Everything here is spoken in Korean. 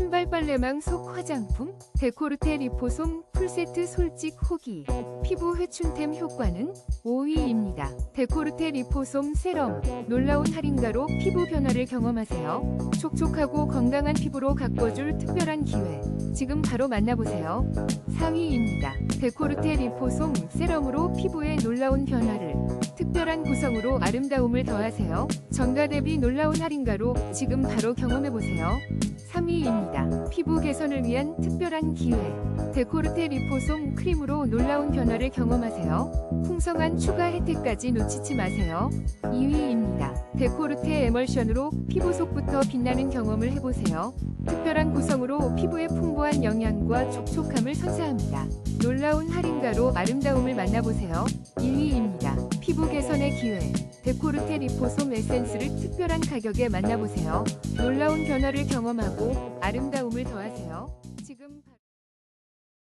신발 빨래망 속 화장품 데코르테 리포솜 풀세트 솔직 후기 피부 회춘템 효과는 5위입니다. 데코르테 리포솜 세럼 놀라운 할인가로 피부 변화를 경험하세요. 촉촉하고 건강한 피부로 가꿔줄 특별한 기회 지금 바로 만나보세요. 4위입니다. 데코르테 리포솜 세럼으로 피부에 놀라운 변화를 특별한 구성으로 아름다움을 더하세요. 전가 대비 놀라운 할인가로 지금 바로 경험해보세요. 3위입니다. 피부 개선을 위한 특별한 기회. 데코르테 리포솜 크림으로 놀라운 변화를 경험하세요. 풍성한 추가 혜택까지 놓치지 마세요. 2위입니다. 데코르테 에멀션으로 피부 속부터 빛나는 경험을 해보세요. 특별한 구성으로 피부에 풍부한 영양과 촉촉함을 선사합니다. 놀라운 할인가로 아름다움을 만나보세요. 1위입니다. 피부 개선의 기회. 데코르테 리포솜 에센스를 특별한 가격에 만나보세요. 놀라운 변화를 경험하고 아름다움을 더하세요.